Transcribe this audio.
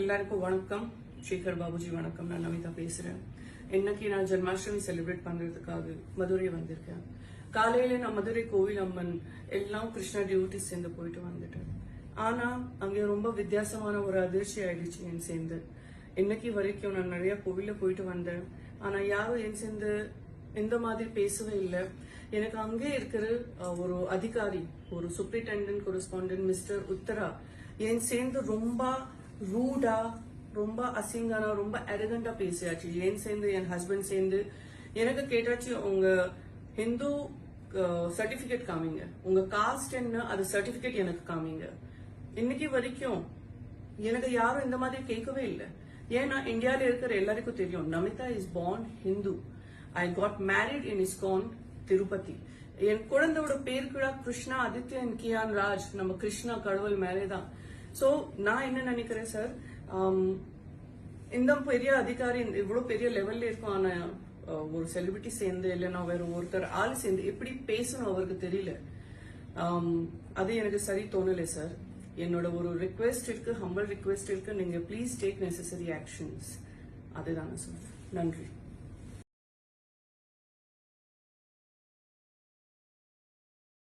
எல்லாருக்கும் வணக்கம். சேகர் பாபுஜி வணக்கம். நான் நமிதா பேசுறேன். இன்னைக்கு நான் ஜென்மாஷ்டமி செலிப்ரேட் பண்றதுக்காக மதுரை வந்திருக்கேன். காலையில நான் மதுரை கோவில் அம்மன் எல்லாம் கிருஷ்ணா டியூட்டி சேர்ந்து போயிட்டு வந்துட்டேன். ஆனா அங்கே ரொம்ப வித்தியாசமான ஒரு அதிர்ச்சி ஆயிடுச்சு என் சேர்ந்து. இன்னைக்கு வரைக்கும் நான் நிறைய கோவில்ல போயிட்டு வந்தேன். ஆனா யாரும் என் சேர்ந்து இந்த மாதிரி பேசவே இல்லை. எனக்கு அங்கே இருக்கிற ஒரு அதிகாரி ஒரு சூப்பரிண்டென்டென்ட் கொரஸ்பாண்டன்ட் மிஸ்டர் உத்தரா என் சேர்ந்து ரொம்ப ரூடா ரொம்ப அசிங்கானா ரொம்ப அரகண்டா பேசியாச்சு. என் சேர்ந்து என் ஹஸ்பண்ட் சேர்ந்து? எனக்கு கேட்டாச்சு உங்க ஹிந்து சர்டிபிகேட் காமிங்க. உங்க காஸ்ட் என்ன அது சர்டிபிகேட் எனக்கு காமிங்க. இன்னைக்கு வரைக்கும் எனக்கு யாரும் இந்த மாதிரி கேட்கவே இல்லை. ஏன்னா இந்தியால இருக்கிற எல்லாருக்கும் தெரியும். Namitha is born Hindu I got married in ISKCON Tirupati என் குழந்தையோட பேர் கூட கிருஷ்ணா ஆதித்யன் கியான் ராஜ். நம்ம கிருஷ்ணா கடவுள் மேலே தான் ஸோ நான் என்ன நினைக்கிறேன் சார் இந்த பெரிய அதிகாரி இவ்வளோ பெரிய லெவல்ல இருக்கும் ஆனால் ஒரு செலிபிரிட்டி சேர்ந்து இல்லைன்னா வேற ஒருத்தர் ஆள் சேர்ந்து எப்படி பேசணும் அவருக்கு தெரியல. அது எனக்கு சரி தோணலை சார் என்னோட ஒரு ரிக்வெஸ்ட் இருக்கு ஹம்பிள் ரிக்வெஸ்ட் இருக்கு. நீங்க ப்ளீஸ் டேக் நெசசரி ஆக்ஷன்ஸ் அதுதானே சார் நன்றி.